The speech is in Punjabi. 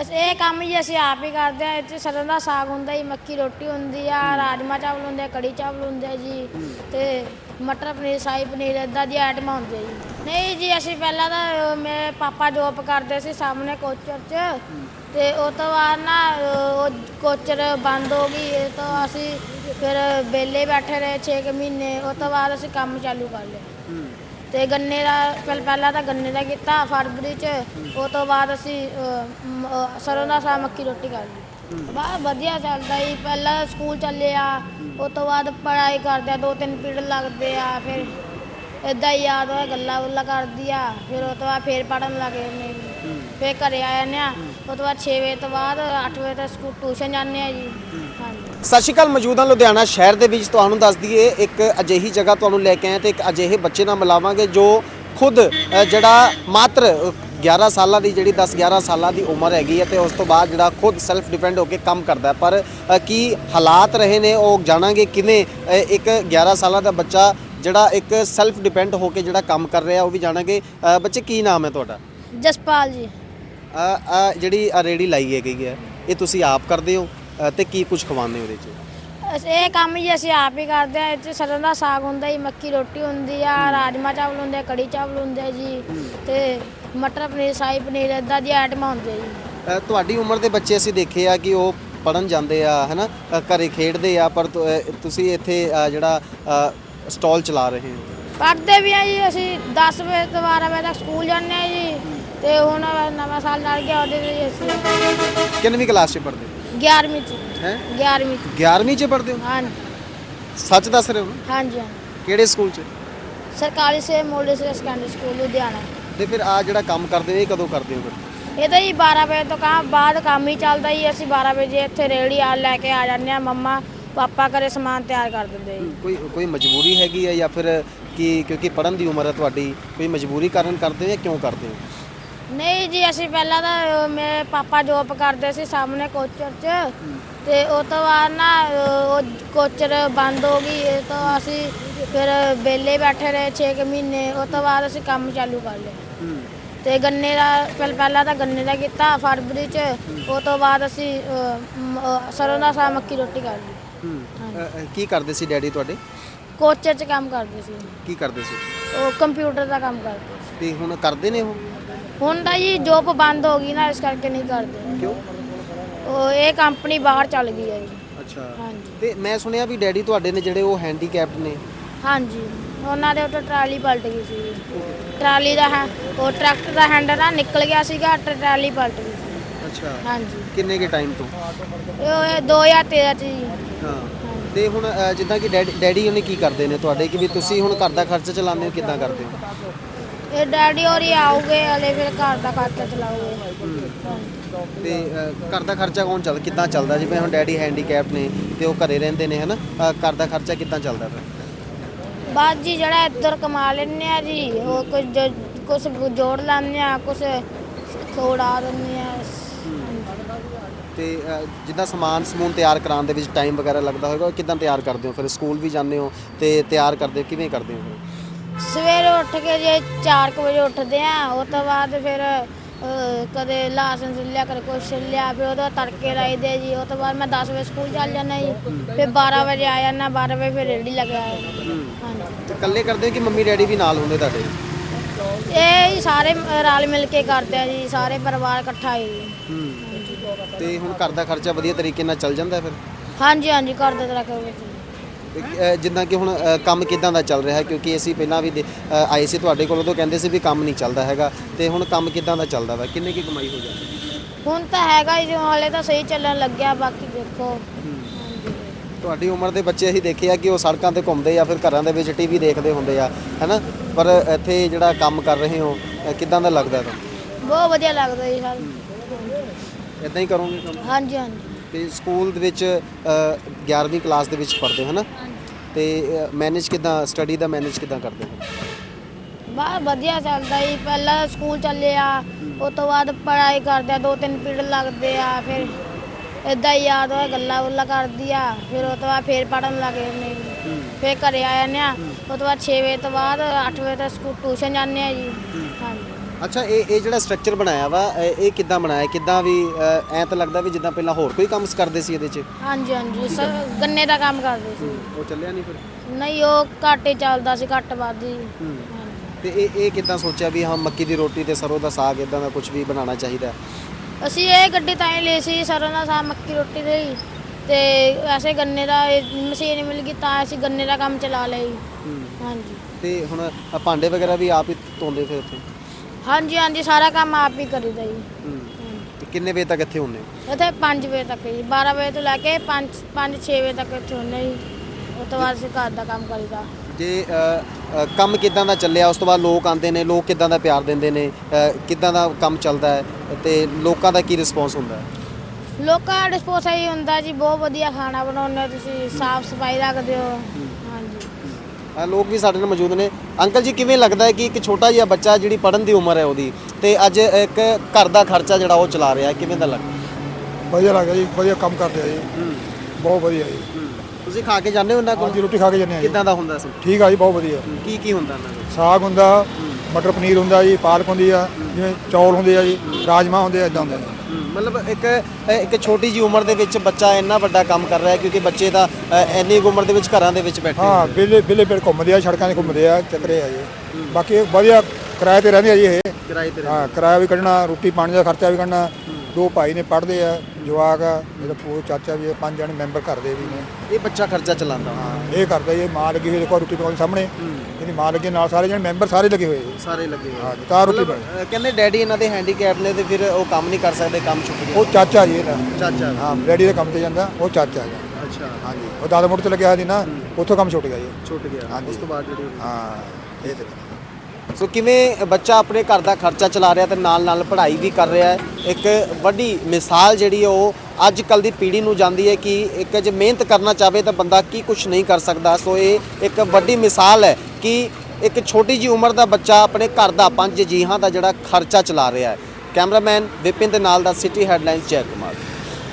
ਅਸੀਂ ਇਹ ਕੰਮ ਜੀ ਅਸੀਂ ਆਪ ਹੀ ਕਰਦੇ ਆ 'ਚ ਸਰੋਂ ਦਾ ਸਾਗ ਹੁੰਦਾ ਜੀ ਮੱਕੀ ਰੋਟੀ ਹੁੰਦੀ ਆ ਰਾਜਮਾ ਚਾਵਲ ਹੁੰਦੇ ਆ ਕੜੀ ਚਾਵਲ ਹੁੰਦੇ ਆ ਜੀ ਤੇ ਮਟਰ ਪਨੀਰ ਸ਼ਾਹੀ ਪਨੀਰ ਇਦਾਂ ਦੀ ਆਈਟਮਾਂ ਹੁੰਦੀਆਂ ਜੀ। ਨਹੀਂ ਜੀ ਅਸੀਂ ਪਹਿਲਾਂ ਤਾਂ ਮੇਰੇ ਪਾਪਾ ਜੋਬ ਕਰਦੇ ਸੀ ਸਾਹਮਣੇ ਕੋਚਰ 'ਚ। ਤੇ ਉਹ ਤੋਂ ਬਾਅਦ ਨਾ ਉਹ ਕੋਚਰ ਬੰਦ ਹੋ ਗਈ ਇਹ ਤੋਂ ਅਸੀਂ ਫਿਰ ਵਿਹਲੇ ਬੈਠੇ ਰਹੇ 6 ਮਹੀਨੇ। ਉਹ ਤੋਂ ਬਾਅਦ ਅਸੀਂ ਕੰਮ ਚਾਲੂ ਕਰ ਲਿਆ। ਤੇ ਗੰਨੇ ਦਾ ਪਹਿਲ- ਪਹਿਲਾਂ ਤਾਂ ਗੰਨੇ ਦਾ ਕੀਤਾ ਫਰਵਰੀ ਚ ਉਹ ਤੋਂ ਬਾਅਦ ਅਸੀਂ ਅਹ, ਮ- ਅਹ, ਸਰੋਂ ਦਾ ਸਾਗ ਮੱਕੀ ਰੋਟੀ ਕਰ ਲਈ। ਬਾ ਵਧੀਆ ਚੱਲਦਾ ਜੀ ਪਹਿਲਾਂ ਸਕੂਲ ਚੱਲੇ ਆ ਉਹ ਤੋਂ ਬਾਅਦ ਪੜ੍ਹਾਈ ਕਰਦੇ ਆ ਦੋ ਤਿੰਨ ਪੀਰੀਅਡ ਲੱਗਦੇ ਆ ਫਿਰ ਇਦਾਂ ਹੀ ਯਾਦ ਹੋਇਆ ਗੱਲਾਂ ਗੁੱਲਾਂ ਕਰਦੀ ਆ ਫਿਰ ਉਹ ਤੋਂ ਬਾਅਦ ਫੇਰ ਪੜਨ ਲੱਗੇ ਨੇ। ਫਿਰ ਘਰੇ ਆ ਜਾਂਦੇ ਆ ਉਹ ਤੋਂ ਬਾਅਦ 6 ਵਜੇ ਤੋਂ ਬਾਅਦ 8 ਵਜੇ ਤੱਕ ਸਕੂਲ ਟਿਊਸ਼ਨ ਜਾਂਦੇ ਆ ਜੀ। ਸਤਿ ਸ਼੍ਰੀ ਅਕਾਲ ਮੌਜੂਦ ਹਾਂ ਲੁਧਿਆਣਾ ਸ਼ਹਿਰ ਦੇ ਵਿੱਚ। ਤੁਹਾਨੂੰ ਦੱਸ ਦਈਏ ਇੱਕ ਅਜਿਹੀ ਜਗ੍ਹਾ ਤੁਹਾਨੂੰ ਲੈ ਕੇ ਆਏ ਤੇ ਇੱਕ ਅਜਿਹੇ ਬੱਚੇ ਨਾਲ ਮਿਲਾਵਾਂਗੇ ਜੋ ਖੁਦ ਅ, ਜਿਹੜਾ ਮਾਤਰ ਅ, 11 ਸਾਲਾਂ ਦੀ ਜਿਹੜੀ 10 11 ਸਾਲਾਂ ਦੀ ਉਮਰ ਹੈਗੀ ਹੈ ਤੇ ਉਸ ਤੋਂ ਬਾਅਦ ਜਿਹੜਾ ਖੁਦ ਸੈਲਫ ਡਿਪੈਂਡ ਹੋ ਕੇ ਕੰਮ ਕਰਦਾ ਹੈ। ਪਰ ਅ, ਕੀ ਹਾਲਾਤ ਰਹੇ ਨੇ ਉਹ ਜਾਣਾਂਗੇ ਕਿਵੇਂ ਅ, ਇੱਕ 11 ਸਾਲਾਂ ਦਾ ਬੱਚਾ ਜਿਹੜਾ ਇੱਕ ਸੈਲਫ ਡਿਪੈਂਡ ਹੋ ਕੇ ਜਿਹੜਾ ਕੰਮ ਕਰ ਰਿਹਾ ਉਹ ਵੀ ਜਾਣਾਂਗੇ। ਅ, ਬੱਚੇ ਕੀ ਨਾਮ ਹੈ ਤੁਹਾਡਾ? ਜਸਪਾਲ ਜੀ। ਅ, ਅ, ਜਿਹੜੀ ਰੇਹੜੀ ਲਾਈ ਹੈ ਗਈ ਹੈ ਇਹ ਤੁਸੀਂ ਆਪ ਕਰਦੇ ਹੋ? ਅ, ਤੇ ਕੀ ਕੁਝ ਖਵਾਉਂਦੇ ਹੋ ਉਹਦੇ 'ਚ? ਅਸੀਂ ਇਹ ਕੰਮ ਜੀ ਅਸੀਂ ਆਪ ਹੀ ਕਰਦੇ ਆ ਇਹ 'ਚ ਸਰੋਂ ਦਾ ਸਾਗ ਹੁੰਦਾ ਜੀ ਮੱਕੀ ਰੋਟੀ ਹੁੰਦੀ ਆ ਰਾਜਮਾ ਚਾਵਲ ਹੁੰਦੇ ਆ ਕੜੀ ਚਾਵਲ ਹੁੰਦੇ ਆ ਜੀ ਤੇ ਮਟਰ ਪਨੀਰ ਸ਼ਾਹੀ ਪਨੀਰ ਇਦਾਂ ਦੀ ਆਈਟਮਾਂ ਹੁੰਦੀਆਂ ਜੀ। ਅ, ਤੁਹਾਡੀ ਉਮਰ ਦੇ ਬੱਚੇ ਅਸੀਂ ਦੇਖੇ ਆ ਕਿ ਉਹ ਪੜਨ ਜਾਂਦੇ ਆ ਹੈਨਾ? ਅ, ਘਰੇ ਖੇਡਦੇ ਆ ਪਰ ਤੁ- ਅ, ਤੁਸੀਂ ਇੱਥੇ ਅ, ਜਿਹੜਾ ਸਟਾਲ ਚਲਾ ਰਹੇ ਹੋ। ਪੜ੍ਹਦੇ ਵੀ ਆ ਜੀ ਅਸੀਂ 10 ਵਜੇ ਤੋਂ 12 ਵਜੇ ਤੱਕ ਸਕੂਲ ਜਾਂਦੇ ਆ ਜੀ ਤੇ ਹੁਣ ਨਵਾਂ ਸਾਲ ਲੜ ਗਿਆ ਉਹਦੇ ਲਈ ਅਸੀਂ ਕਿੰਨਵੀਂ ਕਲਾਸ 'ਚ ਪੜਦੇ 11ਵੀਂ ਚ। ਹੈ? 11ਵੀਂ ਚ। 11ਵੀਂ 'ਚ ਪੜਦੇ ਹੋ? ਹਾਂਜੀ। ਸੱਚ ਦੱਸ ਰਹੇ ਹੋ? ਨਾ? ਹਾਂਜੀ ਹਾਂਜੀ। ਕਿਹੜੇ ਸਕੂਲ 'ਚ? ਸਰਕਾਰੀ ਸੇ ਮੋਡਲ ਸੇ ਸੈਕੰਡਰੀ ਸਕੂਲ ਲੁਧਿਆਣਾ। ਤੇ ਫਿਰ ਆ ਜਿਹੜਾ ਕੰਮ ਕਰਦੇ ਹੋ ਇਹ ਕਦੋਂ ਕਰਦੇ ਹੋ ਫਿਰ? ਇਹ ਤਾਂ ਜੀ 12 ਵਜੇ ਤੋਂ ਕਾ ਬਾਅਦ ਕੰਮ ਹੀ ਚੱਲਦਾ ਜੀ। ਅਸੀਂ 12 ਵਜੇ ਇੱਥੇ ਰੇੜੀ ਆ ਲੈ ਕੇ ਆ ਜਾਂਦੇ ਆ ਮੰਮਾ ਪਾਪਾ ਘਰੇ ਸਮਾਨ ਤਿਆਰ ਕਰ ਦਿੰਦੇ ਜੀ। ਕੋਈ ਕੋਈ ਮਜਬੂਰੀ ਹੈਗੀ ਹੈ ਜਾਂ ਫਿਰ ਕਿ ਕਿਉਂਕਿ ਪੜਨ ਦੀ ਉਮਰ ਹੈ ਤੁਹਾਡੀ ਕੋਈ ਮਜਬੂਰੀ ਕਾਰਨ ਕਰਦੇ ਹੋ ਜਾਂ ਕਿਉਂ ਕਰਦੇ ਹੋ? ਨਹੀਂ ਜੀ ਅਸੀਂ ਪਹਿਲਾਂ ਤਾਂ ਅਹ, ਮੇਰੇ ਪਾਪਾ ਜੋਬ ਕਰਦੇ ਸੀ ਸਾਹਮਣੇ ਕੋਚਰ 'ਚ। ਤੇ ਉਹ ਤੋਂ ਬਾਅਦ ਨਾ ਅਹ, ਉਹ ਕੋਚਰ ਬੰਦ ਹੋ ਗਈ। ਇਹ ਤੋਂ ਅਸੀਂ ਫਿਰ ਵਿਹਲੇ ਬੈਠੇ ਰਹੇ 6 ਮਹੀਨੇ। ਉਹ ਤੋਂ ਬਾਅਦ ਅਸੀਂ ਕੰਮ ਚਾਲੂ ਕਰ ਲਿਆ ਤੇ ਗੰਨੇ ਦਾ ਪਹਿਲ- ਪਹਿਲਾਂ ਤਾਂ ਗੰਨੇ ਦਾ ਕੀਤਾ ਫਰਵਰੀ 'ਚ। ਉਹ ਤੋਂ ਬਾਅਦ ਅਸੀਂ ਅਹ, ਮ- ਅਹ, ਸਰੋਂ ਦਾ ਸਾਗ ਮੱਕੀ ਰੋਟੀ ਕਰ ਲਈ। ਅ, ਅ, ਕੀ ਕਰਦੇ ਸੀ ਡੈਡੀ ਤੁਹਾਡੇ? ਕੋਚਰ 'ਚ ਕੰਮ ਕਰਦੇ ਸੀ। ਕੀ ਕਰਦੇ ਸੀ? ਉਹ ਕੰਪਿਊਟਰ ਦਾ ਕੰਮ ਕਰਦੇ ਸੀ। ਤੇ ਹੁਣ ਕਰਦੇ ਨੇ ਉਹ? ਹੁਣ ਤਾਂ ਜੀ ਜੋਬ ਬੰਦ ਹੋ ਗਈ ਨਾ ਇਸ ਕਰਕੇ ਨਹੀਂ ਕਰਦੇ। ਕਿਉਂ? ਉਹ ਇਹ ਕੰਪਨੀ ਬਾਹਰ ਚੱਲ ਗਈ ਹੈ ਜੀ। ਅੱਛਾ। ਹਾਂਜੀ। ਤੇ ਮੈਂ ਸੁਣਿਆ ਵੀ ਡੈਡੀ ਤੁਹਾਡੇ ਨੇ ਜਿਹੜੇ ਉਹ ਹੈਂਡੀਕੈਪਡ ਨੇ। ਹਾਂਜੀ। ਉਹਨਾਂ ਦੇ ਉੱਤੇ ਟਰਾਲੀ ਪਲਟ ਗਈ ਸੀ। ਟਰਾਲੀ ਦਾ ਹੈ ਉਹ ਟਰੈਕਟਰ ਦਾ ਹੈਂਡਲ ਨਾ ਨਿਕਲ ਗਿਆ ਸੀਗਾ ਤੇ ਟਰਾਲੀ ਪਲਟ ਗਈ ਸੀ। ਅੱਛਾ। ਹਾਂਜੀ। ਕਿੰਨੇ ਕੇ ਟਾਈਮ ਤੋਂ? ਇਹ ਇਹ 2013 ਚ ਜੀ। ਹਾਂ। ਤੇ ਹੁਣ ਅ, ਜਿੱਦਾਂ ਕਿ ਡੈਡੀ ਡੈਡੀ ਉਹਨੇ ਕੀ ਕਰਦੇ ਨੇ ਤੁਹਾਡੇ ਕਿ ਵੀ ਤੁਸੀਂ ਹੁਣ ਘਰ ਦਾ ਖਰਚਾ ਚਲਾਉਂਦੇ ਹੋ ਕਿੱਦਾਂ ਕਰਦੇ ਹੋ? ਇਹ ਡੈਡੀ ਹੋਰੀ ਆਉਗੇ ਹਲੇ ਫਿਰ ਘਰ ਦਾ ਖਰਚਾ ਚਲਾਉਗੇ। ਤੇ ਅ, ਘਰ ਦਾ ਖਰਚਾ ਕੌਣ ਚੱਲ ਕਿੱਦਾਂ ਚੱਲਦਾ? ਜਿਵੇਂ ਹੁਣ ਡੈਡੀ ਹੈਂਡੀਕੈਪ ਨੇ ਤੇ ਉਹ ਘਰੇ ਰਹਿੰਦੇ ਨੇ ਹਨਾ? ਅ, ਘਰ ਦਾ ਖਰਚਾ ਕਿੱਦਾਂ ਚੱਲਦਾ ਫਿਰ? ਬਾਅਦ ਜੀ ਜਿਹੜਾ ਇੱਧਰ ਕਮਾ ਲੈਂਦੇ ਆ ਜੀ ਉਹ ਕੁਝ ਜੋ- ਕੁਝ ਜੋੜ ਲੈਂਦੇ ਆ ਕੁਝ ਖੋੜਾ ਦਿੰਦੇ ਆ। ਤੇ ਅ, ਜਿੱਦਾਂ ਸਮਾਨ ਸਮੂਨ ਤਿਆਰ ਕਰਾਉਣ ਦੇ ਵਿੱਚ ਟਾਈਮ ਵਗੈਰਾ ਲੱਗਦਾ ਹੋਵੇਗਾ ਉਹ ਕਿੱਦਾਂ ਤਿਆਰ ਕਰਦੇ ਹੋ? ਫਿਰ ਸਕੂਲ ਵੀ ਜਾਂਦੇ ਹੋ ਤੇ ਤਿਆਰ ਕਰਦੇ ਹੋ ਕਿਵੇਂ ਕਰਦੇ ਹੋ ਫਿਰ? ਸਵੇਰੇ ਉੱਠ ਕੇ ਜੇ 4 ਵਜੇ ਉੱਠਦੇ ਆ ਉਹ ਤੋਂ ਬਾਅਦ ਫਿਰ ਅਹ, ਕਦੇ ਲਾਸਨ ਲਿਆ ਕਰ ਕੁਛ ਲਿਆ ਫਿਰ ਉਹਦਾ ਤੜਕੇ ਲਾਈਦੇ ਜੀ ਉਹ ਤੋਂ ਬਾਅਦ ਮੈਂ 10 ਵਜੇ ਸਕੂਲ ਚੱਲ ਜਾਂਦਾ ਜੀ ਫਿਰ 12 ਵਜੇ ਆ ਜਾਂਦਾ 12 ਵਜੇ ਫਿਰ ਰੇੜੀ ਲੱਗਿਆ ਹਾਂਜੀ। ਤੇ ਇਕੱਲੇ ਕਰਦੇ ਹੋ ਕਿ ਮੰਮੀ ਡੈਡੀ ਵੀ ਨਾਲ ਹੁੰਦੇ ਤੁਹਾਡੇ? ਇਹ ਸਾਰੇ ਰਲ ਮਿਲ ਕੇ ਕਰਦੇ ਆ ਜੀ ਸਾਰੇ ਪਰਿਵਾਰ ਇਕੱਠਾ ਹੀ। ਤੇ ਹੁਣ ਘਰ ਦਾ ਖਰਚਾ ਵਧੀਆ ਤਰੀਕੇ ਨਾਲ ਚੱਲ ਜਾਂਦਾ ਫਿਰ? ਹਾਂਜੀ ਹਾਂਜੀ ਕਰਦੇ ਤਰ੍ਹਾਂ ਕੇ ਤੇ, ਅ, ਜਿੱਦਾਂ ਕਿ ਹੁਣ ਅ, ਕੰਮ ਕਿਦਾਂ ਦਾ ਚੱਲ ਰਿਹਾ ਕਿਉਂਕਿ ਅਸੀਂ ਪਹਿਲਾਂ ਵੀ ਦੇ- ਅ, ਆਏ ਸੀ ਤੁਹਾਡੇ ਕੋਲ ਉਦੋਂ ਕਹਿੰਦੇ ਸੀ ਵੀ ਕੰਮ ਨਹੀਂ ਚੱਲਦਾ ਹੈਗਾ। ਤੇ ਹੁਣ ਕੰਮ ਕਿਦਾਂ ਦਾ ਚੱਲਦਾ ਵਾ? ਕਿੰਨੇ ਕੀ ਕਮਾਈ ਹੋ ਜਾਂਦੀ ਹੁਣ ਤਾਂ ਹੈਗਾ ਹੀ ਹਾਲੇ ਤਾਂ ਸਹੀ ਚੱਲਣ ਲੱਗਿਆ ਬਾਕੀ ਦੇਖੋ। ਤੁਹਾਡੀ ਉਮਰ ਦੇ ਬੱਚੇ ਅਸੀਂ ਦੇਖੇ ਆ ਕਿ ਉਹ ਸੜਕਾਂ ਤੇ ਘੁੰਮਦੇ ਆ ਫਿਰ ਘਰਾਂ ਦੇ ਵਿੱਚ ਟੀਵੀ ਦੇਖਦੇ ਹੁੰਦੇ ਆ ਹੈਨਾ? ਪਰ ਇੱਥੇ ਜਿਹੜਾ ਕੰਮ ਕਰ ਰਹੇ ਹੋ ਅ, ਕਿੱਦਾਂ ਦਾ ਲੱਗਦਾ ਤੁਹਾਨੂੰ? ਬਹੁਤ ਵਧੀਆ ਲੱਗਦਾ ਜੀ ਸਰ। ਇਦਾਂ ਹੀ ਕਰੋਗੇ ਕੰਮ? ਹਾਂਜੀ ਹਾਂਜੀ। ਤੇ ਸਕੂਲ ਦੇ ਵਿੱਚ ਅ, 11ਵੀਂ ਕਲਾਸ ਦੇ ਵਿੱਚ ਪੜ੍ਹਦੇ ਹੋ ਹੈਨਾ ਤੇ ਮੈਨੇਜ ਕਿਦਾਂ ਸਟੱਡੀ ਦਾ ਮੈਨੇਜ ਕਿਦਾਂ ਕਰਦੇ ਹੋ? ਬਾ ਵਧੀਆ ਚੱਲਦਾ ਜੀ। ਪਹਿਲਾਂ ਸਕੂਲ ਚੱਲੇ ਆ ਉਸ ਤੋਂ ਬਾਅਦ ਪੜ੍ਹਾਈ ਕਰਦੇ ਆ ਦੋ ਤਿੰਨ ਪੀਰੀਅਡ ਲੱਗਦੇ ਆ ਫਿਰ ਇਦਾਂ ਹੀ ਯਾਦ ਹੋਇਆ ਗੱਲਾਂ ਗੁੱਲਾਂ ਕਰਦੀ ਆ ਫਿਰ ਉਹ ਤੋਂ ਬਾਅਦ ਫੇਰ ਪੜਨ ਲੱਗੇ ਨੇ ਫਿਰ ਘਰੇ ਆ ਜਾਂਦੇ ਆ ਉਸ ਤੋਂ ਬਾਅਦ 6 ਵਜੇ ਤੋਂ ਬਾਅਦ 8 ਵਜੇ ਤੱਕ ਸਕੂਲ ਟਿਊਸ਼ਨ ਜਾਂਦੇ ਆ ਜੀ। ਅੱਛਾ ਇਹ ਇਹ ਜਿਹੜਾ ਸਟਰਕਚਰ ਬਣਾਇਆ ਵਾ ਇਹ ਇਹ ਕਿੱਦਾਂ ਬਣਾਇਆ? ਕਿੱਦਾਂ ਵੀ ਅ, ਐਂ ਤਾਂ ਲੱਗਦਾ ਵੀ ਜਿੱਦਾਂ ਪਹਿਲਾਂ ਹੋਰ ਕੋਈ ਕੰਮ ਕਰਦੇ ਸੀ ਇਹਦੇ 'ਚ? ਹਾਂਜੀ ਹਾਂਜੀ। ਸਰ ਗੰਨੇ ਦਾ ਕੰਮ ਕਰਦੇ ਸੀ। ਉਹ ਚੱਲਿਆ ਨਹੀਂ ਫਿਰ? ਨਹੀਂ ਉਹ ਘੱਟ ਚੱਲਦਾ ਸੀ ਘੱਟ ਵੱਧ ਹੀ। ਹੂੰ। ਹਾਂਜੀ। ਤੇ ਇਹ ਇਹ ਕਿੱਦਾਂ ਸੋਚਿਆ ਵੀ ਹਾਂ ਮੱਕੀ ਦੀ ਰੋਟੀ ਤੇ ਸਰੋਂ ਦਾ ਸਾਗ ਇਦਾਂ ਦਾ ਕੁਝ ਵੀ ਬਣਾਉਣਾ ਚਾਹੀਦਾ? ਹੈ? ਅਸੀਂ ਇਹ ਗੱਡੀ ਤਾਂ ਹੀ ਲਈ ਸੀ ਸਰੋਂ ਦਾ ਸਾਗ ਮੱਕੀ ਰੋਟੀ ਦੇ ਹੀ। ਤੇ ਐਸੇ ਗੰਨੇ ਦਾ ਇਹ ਮਸ਼ੀਨ ਮਿਲ ਗਈ ਤਾਂ ਅਸੀਂ ਗੰਨੇ ਦਾ ਕੰਮ ਚਲਾ ਲਈ ਹਾਂਜੀ। ਤੇ ਹੁਣ ਭਾਂਡੇ ਵਗੈਰਾ ਵੀ ਆਪ ਹੀ ਧੋਂਦੇ ਫਿਰ ਉੱਥੇ? ਹਾਂਜੀ ਹਾਂਜੀ ਸਾਰਾ ਕੰਮ ਆਪ ਹੀ ਕਰੀਦਾ ਜੀ। ਤੇ ਕਿੰਨੇ ਵਜੇ ਤੱਕ ਇੱਥੇ ਹੁੰਨੇ ਇੱਥੇ 5 ਵਜੇ ਤੱਕ ਜੀ 12 ਵਜੇ ਤੋਂ ਲੈ ਕੇ 5 5 6 ਵਜੇ ਤੱਕ ਇੱਥੇ ਹੁੰਦੇ ਜੀ। ਉਸ ਤੋਂ ਬਾਅਦ ਅਸੀਂ ਘਰ ਦਾ ਕੰਮ ਕਰੀਦਾ। ਜੇ ਅ, ਅ, ਕੰਮ ਕਿੱਦਾਂ ਦਾ ਚੱਲਿਆ? ਉਸ ਤੋਂ ਬਾਅਦ ਲੋਕ ਆਉਂਦੇ ਨੇ ਲੋਕ ਕਿੱਦਾਂ ਦਾ ਪਿਆਰ ਦਿੰਦੇ ਨੇ? ਕਿੱਦਾਂ ਦਾ ਕੰਮ ਚੱਲਦਾ ਹੈ? ਤੇ ਲੋਕਾਂ ਦਾ ਕੀ ਰਿਸਪੌਂਸ ਹੁੰਦਾ ਹੈ? ਲੋਕਾਂ ਦਾ ਡਿਸਪੋਸ ਹੀ ਹੁੰਦਾ ਜੀ ਬਹੁਤ ਵਧੀਆ ਖਾਣਾ ਬਣਾਉਂਦੇ ਹੋ ਤੁਸੀਂ ਸਾਫ਼ ਸਫ਼ਾਈ ਰੱਖਦੇ ਹੋ। ਅ, ਲੋਕ ਵੀ ਸਾਡੇ ਨਾਲ ਮੌਜੂਦ ਨੇ। ਅੰਕਲ ਜੀ ਕਿਵੇਂ ਲੱਗਦਾ ਹੈ ਕਿ ਇੱਕ ਛੋਟਾ ਜਿਹਾ ਬੱਚਾ ਜਿਹੜੀ ਪੜਨ ਦੀ ਉਮਰ ਹੈ ਉਹਦੀ ਤੇ ਅੱਜ ਇੱਕ ਘਰ ਦਾ ਖਰਚਾ ਜਿਹੜਾ ਉਹ ਚਲਾ ਰਿਹਾ ਹੈ ਕਿਵੇਂ ਦਾ ਲੱਗਦਾ? ਵਧੀਆ ਲੱਗਦਾ ਜੀ ਵਧੀਆ ਕੰਮ ਕਰਦੇ ਆ ਜੀ। ਬਹੁਤ ਵਧੀਆ ਜੀ। ਤੁਸੀਂ ਖਾ ਕੇ ਜਾਂਦੇ ਹੋ ਉਹਨਾਂ ਅੱਜ ਕੋਲ ਰੋਟੀ ਖਾ ਕੇ ਜਾਂਦੇ ਆ ਜੀ। ਕਿੱਦਾਂ ਦਾ ਹੁੰਦਾ ਸੀ? ਠੀਕ ਆ ਜੀ ਬਹੁਤ ਵਧੀਆ। ਕੀ ਕੀ ਹੁੰਦਾ ਉਹਨਾਂ ਕੋਲ? ਸਾਗ ਹੁੰਦਾ ਮਟਰ ਪਨੀਰ ਹੁੰਦਾ ਜੀ ਪਾਲਕ ਹੁੰਦੀ ਆ ਜਿਵੇਂ ਚੌਲ ਹੁੰਦੇ ਆ ਜੀ ਰਾਜਮਾ ਹੁੰਦੇ ਆ ਇਦਾਂ ਹੁੰਦੇ ਹਮ, ਮਤਲਬ ਇੱਕ ਇੱਕ ਛੋਟੀ ਜੀ ਉਮਰ ਦੇ ਵਿੱਚ ਬੱਚਾ ਇੰਨਾ ਵੱਡਾ ਕੰਮ ਕਰ ਰਿਹਾ ਕਿਉਂਕਿ ਬੱਚੇ ਤਾਂ ਅ, ਇੰਨੀ ਕੁ ਉਮਰ ਦੇ ਵਿੱਚ ਘਰਾਂ ਦੇ ਵਿੱਚ ਬੈਠੇ ਹਾਂ ਬਿਲੇ ਬਿਲੇ ਬਿਲ ਘੁੰਮਦੇ ਆ ਸੜਕਾਂ 'ਤੇ ਘੁੰਮਦੇ ਆ ਚੱਕਰੇ ਆ ਜੀ। ਬਾਕੀ ਵਧੀਆ ਕਿਰਾਏ ਤੇ ਰਹਿੰਦੇ ਆ ਜੀ ਇਹ। ਕਿਰਾਏ ਤੇ ਹਾਂ ਕਿਰਾਇਆ ਵੀ ਕੱਢਣਾ ਰੋਟੀ ਪਾਣੀ ਦਾ ਖਰਚਾ ਵੀ ਕੱਢਣਾ ਦੋ ਭਾਈ ਨੇ ਪੜ੍ਹਦੇ ਆ ਜਵਾਕ ਆ ਮੇਰਾ ਪੂਰਾ ਚਾਚਾ ਵੀ ਆ ਪੰਜ ਜਣੇ ਮੈਂਬਰ ਘਰ ਦੇ ਵੀ ਨੇ। ਇਹ ਬੱਚਾ ਖਰਚਾ ਚਲਾਉਂਦਾ। ਹਾਂ ਇਹ ਕਰਦਾ ਇਹ ਮਾਂ ਲੱਗੀ ਹੋਈ ਦੇਖੋ ਰੋਟੀ ਪਕਾਉਣ ਸਾਹਮਣੇ। ਇਹਦੀ ਮਾਂ ਲੱਗੇ ਨਾਲ ਸਾਰੇ ਜਣੇ ਮੈਂਬਰ ਸਾਰੇ ਲੱਗੇ ਹੋਏ। ਸਾਰੇ ਲੱਗੇ ਹੋਏ। ਹਾਂ ਤਾਂ ਰੋਟੀ ਬਣੀ ਕਹਿੰਦੇ ਡੈਡੀ ਇਹਨਾਂ ਦੇ ਹੈਂਡੀਕੈਪ ਨੇ ਤੇ ਫਿਰ ਉਹ ਕੰਮ ਨਹੀਂ ਕਰ ਸਕਦੇ ਕੰਮ ਛੁੱਟ ਗਿਆ। ਉਹ ਚਾਚਾ ਜੀ ਇਹਦਾ। ਚਾਚਾ। ਹਾਂ ਡੈਡੀ ਦੇ ਕੰਮ ਤੇ ਜਾਂਦਾ ਉਹ ਚਾਚਾ ਹੈ ਅੱਛਾ। ਹਾਂਜੀ ਉਹ ਦਾਦਾ ਮੋੜ ਤੇ ਲੱਗਿਆ ਸੀ ਨਾ ਉੱਥੋਂ ਕੰਮ ਛੁੱਟ ਗਿਆ ਜੀ। ਛੁੱਟ ਗਿਆ। ਉਸ ਤੋਂ ਬਾਅਦ ਜਿਹੜੀ ਹਾਂ ਇਹ ਤੇ ਸੋ ਕਿਵੇਂ ਬੱਚਾ ਆਪਣੇ ਘਰ ਦਾ ਖਰਚਾ ਚਲਾ ਰਿਹਾ ਤੇ ਨਾਲ ਨਾਲ ਪੜ੍ਹਾਈ ਵੀ ਕਰ ਰਿਹਾ ਹੈ, ਇੱਕ ਵੱਡੀ ਮਿਸਾਲ ਜਿਹੜੀ ਉਹ ਅੱਜ ਕੱਲ ਦੀ ਪੀੜ੍ਹੀ ਨੂੰ ਜਾਂਦੀ ਹੈ ਕਿ ਇੱਕ ਜੇ ਮਿਹਨਤ ਕਰਨਾ ਚਾਹਵੇ ਤਾਂ ਬੰਦਾ ਕੀ ਕੁਝ ਨਹੀਂ ਕਰ ਸਕਦਾ। ਸੋ ਇਹ ਇੱਕ ਵੱਡੀ ਮਿਸਾਲ ਹੈ ਕਿ ਇੱਕ ਛੋਟੀ ਜੀ ਉਮਰ ਦਾ ਬੱਚਾ ਆਪਣੇ ਘਰ ਦਾ ਪੰਜ ਜੀਹਾਂ ਦਾ ਜਿਹੜਾ ਖਰਚਾ ਚਲਾ ਰਿਹਾ ਹੈ। ਕੈਮਰਾਮੈਨ ਵਿਪਿਨ ਦੇ ਨਾਲ ਦਾ ਸਿਟੀ ਹੈਡਲਾਈਨਸ ਜੈ ਕੁਮਾਰ।